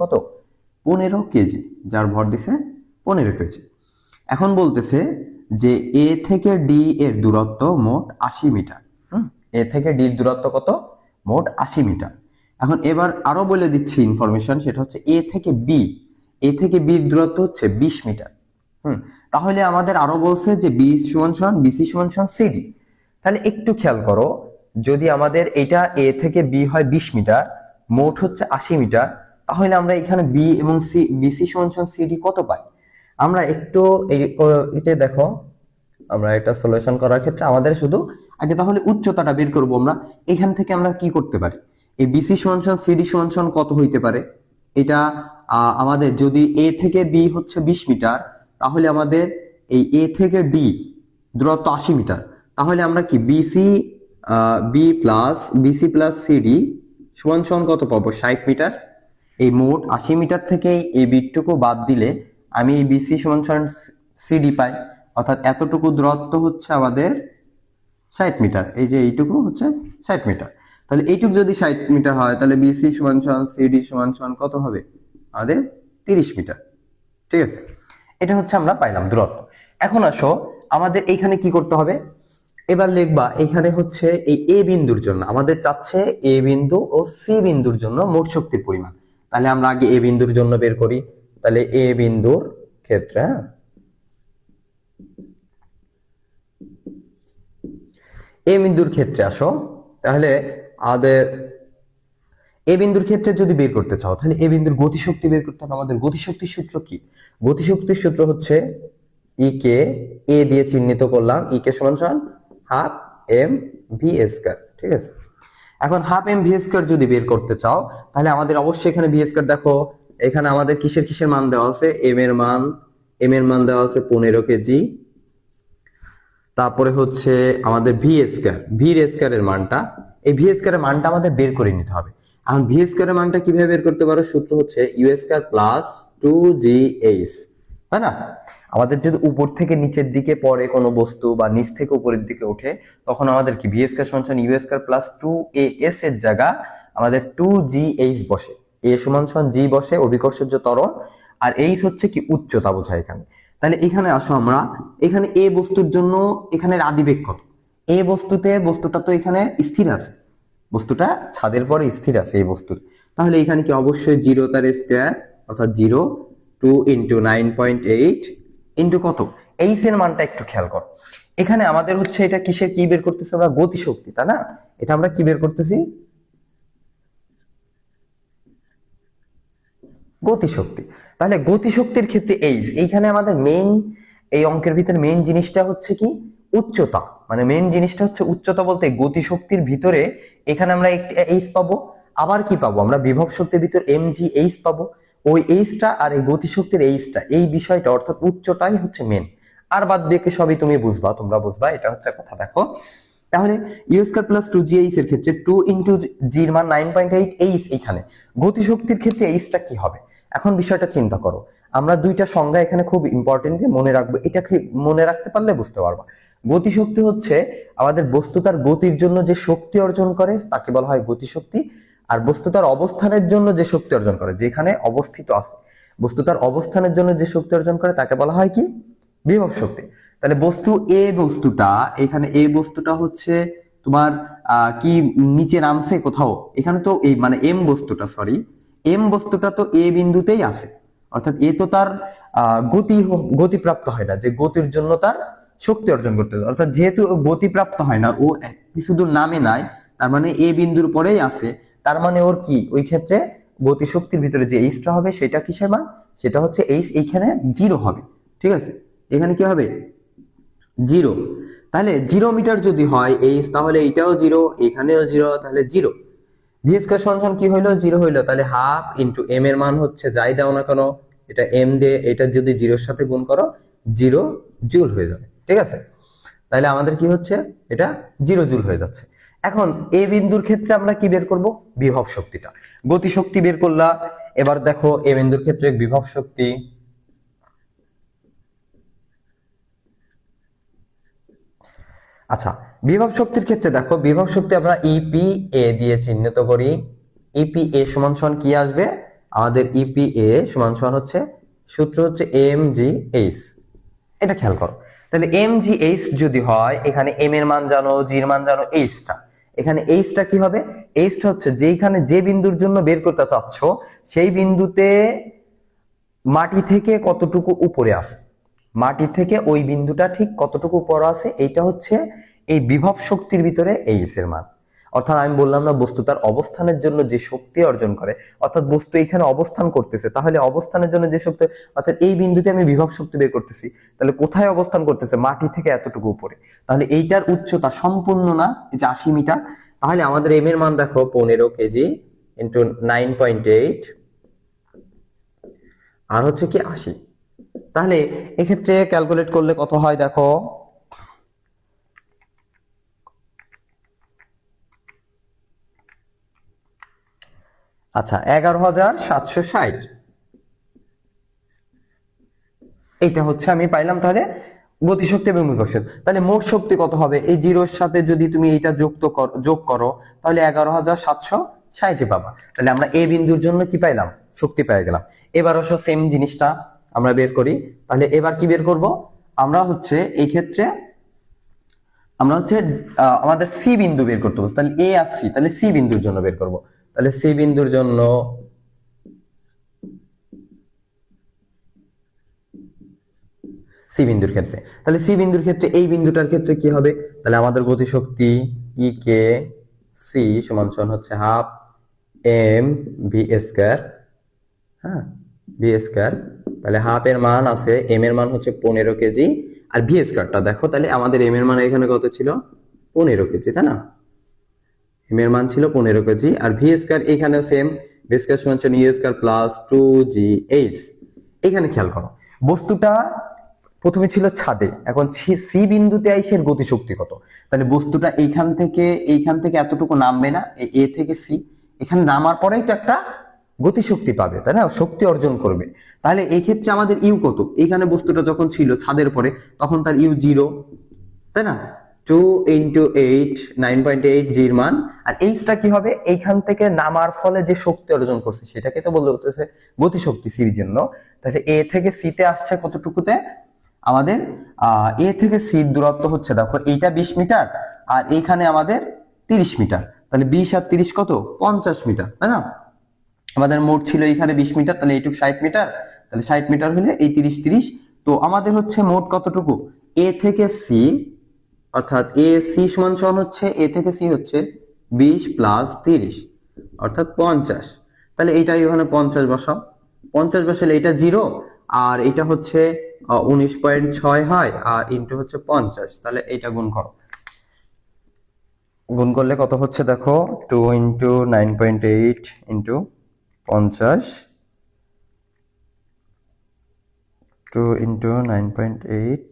কত? পনেরো কেজি, যার ভর দিছে পনেরো কেজি। এখন বলতেছে যে এ থেকে ডি এর দূরত্ব মোট আশি মিটার। এ থেকে ডি এর দূরত্ব কত? মোট আশি মিটার। এখন এবার আরও বলে দিচ্ছি ইনফরমেশন সেটা হচ্ছে এ থেকে বি। এ থেকে বির দূরত্ব হচ্ছে বিশ মিটার। হুম? তাহলে আমাদের আরও বলছে যে বি সমান সমান বিসি সমান সমান সিডি তাহলে একটু খেয়াল করো, যদি আমাদের এটা এ থেকে বি হয় বিশ মিটার, মোট হচ্ছে আশি মিটার তাহলে আমরা এখানে বি এবং সি বিসি সমান সমান সিডি কত পাই? আমরা একটু এটা দেখো, আমরা এটা সলিউশন করার ক্ষেত্রে আমাদের শুধু, আগে তাহলে উচ্চতাটা বের করব আমরা, এখান থেকে আমরা কি করতে পারি? এই বিসি সমান সমান সিডি সমান সমান কত হইতে পারে? এটা আমাদের যদি এ থেকে বি হচ্ছে বিশ মিটার, তাহলে আমাদের এই এ থেকে ডি দূরত্ব আশি মিটার, তাহলে আমরা কি BC B plus BC plus CD সমান সমান কত পাবো? ষাট মিটার। এই মোট আশি মিটার থেকে এই বিটটুকু বাদ দিলে আমি এই বিসি সমান সমান সিডি পাই। অর্থাৎ এতটুকু দূরত্ব হচ্ছে আমাদের ষাট মিটার। এই যে এইটুকু হচ্ছে ষাট মিটার। তাহলে এইটুকু যদি ষাট মিটার হয়, তাহলে বিসি সমান সমান সিডি সমান সমান কত হবে? আমাদের তিরিশ মিটার। ঠিক আছে? এটা হচ্ছে আমরা পাইলাম দূরত্ব। এখন আসো, আমাদের এইখানে কি করতে হবে? এবার লিখবা, এখানে হচ্ছে এই এ বিন্দুর জন্য। আমাদের চাচ্ছে এ বিন্দু ও সি বিন্দুর জন্য মোট শক্তির পরিমাণ। তাহলে আমরা আগে এ বিন্দুর জন্য বের করি। তাহলে এ বিন্দুর ক্ষেত্রে হ্যাঁ? এ বিন্দুর ক্ষেত্রে আসো। তাহলে আমাদের এ বিন্দুর ক্ষেত্রে যদি বের করতে চাও, তাহলে এ বিন্দুর গতিশক্তি বের করতে হবে। আমাদের গতিশক্তির সূত্র কি? গতিশক্তির সূত্র হচ্ছে ই কে এ দিয়ে চিহ্নিত করলাম। ই কে সমান সমান হাফ এম ভি স্কয়ার ঠিক আছে? এখন হাফ এম ভি স্কয়ার যদি বের করতে চাও, তাহলে আমাদের অবশ্যই এখানে ভি স্কয়ার দেখো। এখানে আমাদের কিসের কিসের মান দেওয়া আছে? এম এর মান এম এর মান দেওয়া আছে পনেরো কেজি। তারপরে হচ্ছে আমাদের ভি স্কয়ার ভি এর মানটা। এই ভি স্কয়ার এর মানটা আমাদের বের করে নিতে হবে। এখন ভি স্কয়ার এর মানটা কীভাবে বের করতে পারো? সূত্র হচ্ছে U square plus two G H তাই না? আমাদের যদি উপর থেকে নিচের দিকে পড়ে কোনো বস্তু বা নিচ থেকে উপরের দিকে ওঠে, তখন আমাদের কি? স্কয়ার সমান U plus two A S এর জায়গা আমাদের টু জি এইচ বসে। এ সমান সমান জি বসে অভিকর্ষজ ত্বরণ, আর এইচ হচ্ছে কি? উচ্চতা বোঝায় এখানে। তাহলে এখানে আসো আমরা। এখানে এ বস্তুর জন্য এখানে আদিবেগ কত এ বস্তুতে, বস্তুটা তো এখানে স্থির আছে। বস্তুটা ছাদের পরে স্থির আছে এই বস্তুর। তাহলে এখানে কি? অবশ্যই জিরো তার স্কোয়ার অর্থাৎ zero two into nine point eight into কত? এইচ এর মানটা একটু খেয়াল কর। এখানে আমাদের হচ্ছে এটা কিসের কি বের করতেছি আমরা? গতিশক্তি, তাই না? এটা আমরা কি বের করতেছি? গতিশক্তি। তাহলে গতিশক্তির ক্ষেত্রে এইচ এইখানে আমাদের মেইন এই অঙ্কের ভিতরে মেইন জিনিসটা হচ্ছে কি? উচ্চতা। মানে মেইন জিনিসটা হচ্ছে উচ্চতা বলতে গতিশক্তির ভিতরে এখানে আমরা একটি এইচ পাবো। আবার কি পাবো? আমরা বিভব শক্তির ভিতর এম জি এইচ পাবো। ওই এইচটা আর এই গতিশক্তির এইচটা, এই বিষয়টা অর্থাৎ উচ্চটাই হচ্ছে মেন আর বাদ দিয়ে সবই তুমি বুঝবা, তোমরা বুঝবা, এটা হচ্ছে কথা, দেখো। তাহলে U square plus two G H এর ক্ষেত্রে টু ইন্টু জির মান নাইন পয়েন্ট এইট এইচ এইখানে। গতিশক্তির ক্ষেত্রে এইচটা কি হবে? এখন বিষয়টা চিন্তা করো। আমরা দুইটা সংজ্ঞা এখানে খুব ইম্পর্টেন্ট মনে রাখব। এটা মনে রাখতে পারলে বুঝতে পারবা। গতিশক্তি হচ্ছে আমাদের বস্তু তার গতির জন্য যে শক্তি অর্জন করে, তাকে বলা হয় গতিশক্তি। আর বস্তু তার অবস্থানের জন্য যে শক্তি অর্জন করে, যেখানে অবস্থিত আছে বস্তু তার অবস্থানের জন্য যে শক্তি অর্জন করে তাকে বলা হয় কি? বিভব শক্তি। তাহলে বস্তু এ বস্তুটা, এখানে এ বস্তুটা হচ্ছে তোমার কি নিচে নামছে কোথাও? এখানে তো এই মানে এম বস্তুটা সরি এম বস্তুটা তো এ বিন্দুতেই আছে। অর্থাৎ এ তো তার গতি, গতিপ্রাপ্ত হয় না, যে গতির জন্য তার শক্তি অর্জন করতে হবে অর্থাৎ যেহেতু গতিপ্রাপ্ত হয় না, ও কিছু দূর নামে নাই, তার মানে এ বিন্দুর পরেই আছে। তার মানে ওর কি? ওই ক্ষেত্রে গতিশক্তির ভিতরে যে এইচটা হবে সেটা কিসের মান? সেটা হচ্ছে এইচ এইখানে জিরো হবে। ঠিক আছে? এখানে কি হবে? জিরো। তাহলে জিরো মিটার যদি হয় এইচ, তাহলে এইটাও জিরো, এখানেও জিরো, তাহলে জিরো। ভি স্কয়ার সমান কি হইল? জিরো হইল। তাহলে হাফ ইন্টু এম এর মান হচ্ছে, যাই দাও না কেন, এটা এম দিয়ে এটা যদি জিরোর সাথে গুণ করো, জিরো জুল হয়ে যাবে। ঠিক আছে? তাহলে আমাদের কি হচ্ছে? এটা জিরো জুল হয়ে যাচ্ছে। এখন এ বিন্দুর ক্ষেত্রে আমরা কি বের করব? বিভব শক্তিটা। গতি শক্তি বের করলা। এবার দেখো এ বিন্দুর ক্ষেত্রে বিভব শক্তি আচ্ছা বিভব শক্তির ক্ষেত্রে দেখো, বিভব শক্তি আমরা ইপি এ দিয়ে চিহ্নিত করি। ইপি এ সমান সমান কি আসবে? আমাদের ইপিএ সমান সমান হচ্ছে, সূত্র হচ্ছে এম জি এইচ এটা খেয়াল করো। তাহলে এম জি এইচ যদি হয়, এখানে এম এর মান জানো জি এর মান জানো এইচটা এখানে এইচটা কি হবে? এইচটা হচ্ছে যেখানে যে বিন্দুর জন্য বের করতে চাচ্ছ, সেই বিন্দুতে মাটি থেকে কতটুকু উপরে আছে? মাটি থেকে ওই বিন্দুটা ঠিক কতটুকু উপরে আছে? এইটা হচ্ছে এই বিভব শক্তির ভিতরে এইচ এর মান। অর্থাৎ আমি বললাম না, বস্তু তার অবস্থানের জন্য যে শক্তি অর্জন করে, অর্থাৎ বস্তু এখানে অবস্থান করতেছে, তাহলে অবস্থানের জন্য যে শক্তি, অর্থাৎ এই বিন্দুতে আমি বিভব শক্তি বের করতেছি, তাহলে কোথায় অবস্থান করতেছে? মাটি থেকে এতটুকু উপরে। তাহলে এইটার উচ্চতা সম্পূর্ণ না যে আশি মিটার, তাহলে আমাদের এম এর মান দেখো, পনেরো KG into nine point eight আর হচ্ছে কি আশি। তাহলে এক্ষেত্রে ক্যালকুলেট করলে কত হয় দেখো? আচ্ছা এগারো হাজার সাতশো ষাট। এইটা হচ্ছে আমি পাইলাম তাহলে গতিশক্তি এবং বিভব তাহলে মোট শক্তি কত হবে? এই জিরোর সাথে যদি তুমি এইটা যুক্ত যোগ করো, তাহলে এগারো হাজার সাতশো ষাটে পাবা। তাহলে আমরা এ বিন্দুর জন্য কি পাইলাম? শক্তি পেয়ে গেলাম। এবার অবশ্য সেম জিনিসটা আমরা বের করি। তাহলে এবার কি বের করব? আমরা হচ্ছে এই ক্ষেত্রে, আমরা হচ্ছে আমাদের সি বিন্দু বের করতে বলছি। তাহলে এ আর সি, তাহলে সি বিন্দুর জন্য বের করব। তাহলে সি বিন্দুর জন্য সি বিন্দুর ক্ষেত্রে। তাহলে সি বিন্দুর ক্ষেত্রে এই বিন্দুটার ক্ষেত্রে কি হবে? তাহলে আমাদের গতিশক্তি ই কে সি সমান সমান হচ্ছে হাফ এম ভি স্কয়ার হ্যাঁ? ভি স্কয়ার তাহলে হাফ এর মান আছে এম এর মান হচ্ছে পনেরো কেজি। আর ভি স্কয়ারটা দেখো, তাহলে আমাদের এম এর মান এখানে কত ছিল? পনেরো কেজি, তাই না? এম মান ছিল পনেরো কেজি। আর ভি স্কয়ার এখানে সেম ভি স্কয়ার সমান হচ্ছে E square plus two G H এখানে খেয়াল করো, বস্তুটা প্রথমে ছিল ছাদে, এখন সি বিন্দুতে আইসে এর গতিশক্তি কত? তাহলে বস্তুটা এইখান থেকে এইখান থেকে এতটুকু নামবে না এ থেকে সি এখানে নামার পরেই তো একটা গতিশক্তি পাবে, তাই না? শক্তি অর্জন করবে। তাহলে এই ক্ষেত্রে আমাদের ইউ কত? এখানে বস্তুটা যখন ছিল ছাদের পরে, তখন তার ইউ জিরো তাই না? Two into eight nine point eight জির মান আর এইচটা কি হবে? এইখান থেকে নামার ফলে যে শক্তি অর্জন করছে, সেটাকে তো বলতে গতিশক্তি সির জন্য। তাহলে এ থেকে সিতে আসছে কতটুকুতে? আমাদের এ থেকে দূরত্ব হচ্ছে, দেখো, এইটা বিশ মিটার, আর এইখানে আমাদের তিরিশ মিটার। তাহলে বিশ আর তিরিশ কত? পঞ্চাশ মিটার, তাই না? আমাদের মোট ছিল এখানে বিশ মিটার, তাহলে এইটুকু ষাট মিটার। তাহলে ষাট মিটার হলে এই তিরিশ তিরিশ। তো আমাদের হচ্ছে মোট কতটুকু? এ থেকে সি অর্থাৎ এ সি সমান সমান হচ্ছে, এ থেকে সি হচ্ছে বিশ প্লাস তিরিশ, অর্থাৎ পঞ্চাশ। তাহলে এইটাই ওখানে পঞ্চাশ বসাও। পঞ্চাশ বসালে এটা জিরো, আর এটা হচ্ছে উনিশ পয়েন্ট ছয় হয়, আর ইন্টু হচ্ছে পঞ্চাশ। তাহলে এইটা গুণ করো। গুণ করলে কত হচ্ছে দেখো? Two into nine point eight into পঞ্চাশ। Two into nine point eight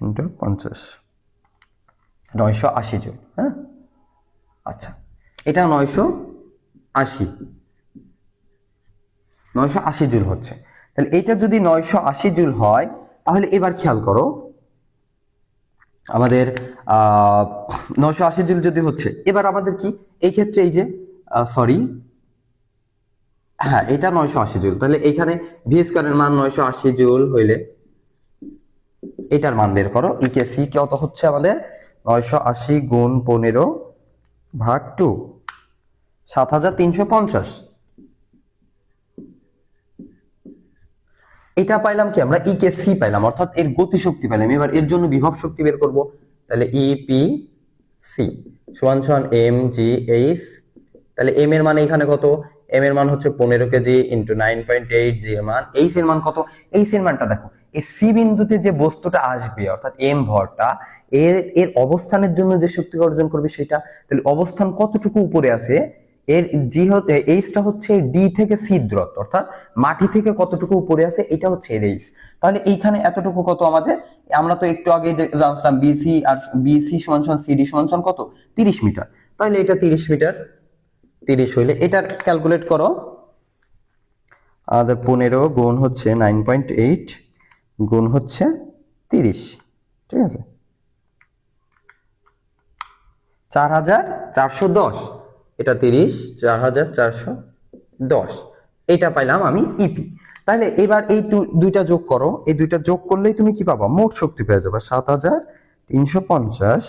into পঞ্চাশ। নয়শো আশি জন হ্যাঁ? আচ্ছা এটা নয়শো আশি। নয়শো আশি জুল হচ্ছে। তাহলে এটা যদি নয়শো আশি জুল হয়, তাহলে এবার খেয়াল করো, আমাদের নয়শো আশি জুল যদি হচ্ছে, এবার আমাদের কি? এই ক্ষেত্রে এই যে সরি হ্যাঁ এটা নয়শো আশি জুল। তাহলে এখানে ভি স্কোয়ারের মান নয়শো আশি জুল হইলে এটার মান বের করো। ইকে সি কত হচ্ছে আমাদের? নয়শো আশি গুণ পনেরো ভাগ টু। সাত হাজার তিনশো পঞ্চাশ। এটা পাইলাম কি আমরা? ইকে সি পাইলাম। অর্থাৎ এর গতি শক্তি পাইলাম। এবার এর জন্য বিভব শক্তি বের করব। তাহলে ই পি সি সমান সমান এম জি এইচ তাহলে এম এর মান এখানে কত? এম এর মান হচ্ছে পনেরো KG into nine point eight G এর মান। এইচ এর মান কত? এইচ এর মানটা দেখো। এই সি বিন্দুতে যে বস্তুটা আসবে, অর্থাৎ এম ভরটা, এর এর অবস্থানের জন্য যে শক্তি অর্জন করবে সেটা, তাহলে অবস্থান কতটুকু উপরে আছে? এর জি এইচটা হচ্ছে ডি থেকে সি দূরত্ব, অর্থাৎ মাটি থেকে কতটুকু উপরে আছে, এটা হচ্ছে এর এইচ। তাহলে এইখানে এতটুকু কত আমাদের? আমরা তো একটু আগে জানছিলাম বিসি আর বিসি সমান সমান সিডি সমান সমান কত? তিরিশ মিটার। তাহলে এটা তিরিশ মিটার, তিরিশ হইলে এটা ক্যালকুলেট করো। আমাদের পনেরো গুণ হচ্ছে নাইন পয়েন্ট এইট গুণ হচ্ছে তিরিশ। ঠিক আছে? চার হাজার চারশো দশ। এটা তিরিশ, চার হাজার চারশো দশ। এটা পাইলাম আমি ইপি। তাহলে এবার এই দুইটা যোগ করো। এই দুইটা যোগ করলেই তুমি কি পাবা? মোট শক্তি পেয়ে যাবে সাত হাজার তিনশো পঞ্চাশ।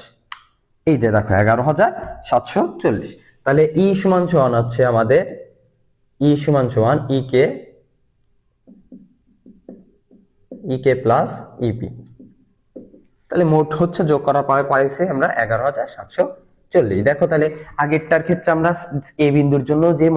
এই যে দেখো, এগারো হাজার সাতশো চল্লিশ। তাহলে ই সমান সমান হচ্ছে আমাদের, ই সমান সমান ই কে ই কে প্লাস ইপি তাহলে মোট হচ্ছে যোগ করার পরে পাইছে আমরা এগারো হাজার সাতশো চল্লিশ। দেখো তাহলে আগেরটার ক্ষেত্রে আমরা এ বিন্দুর জন্য যে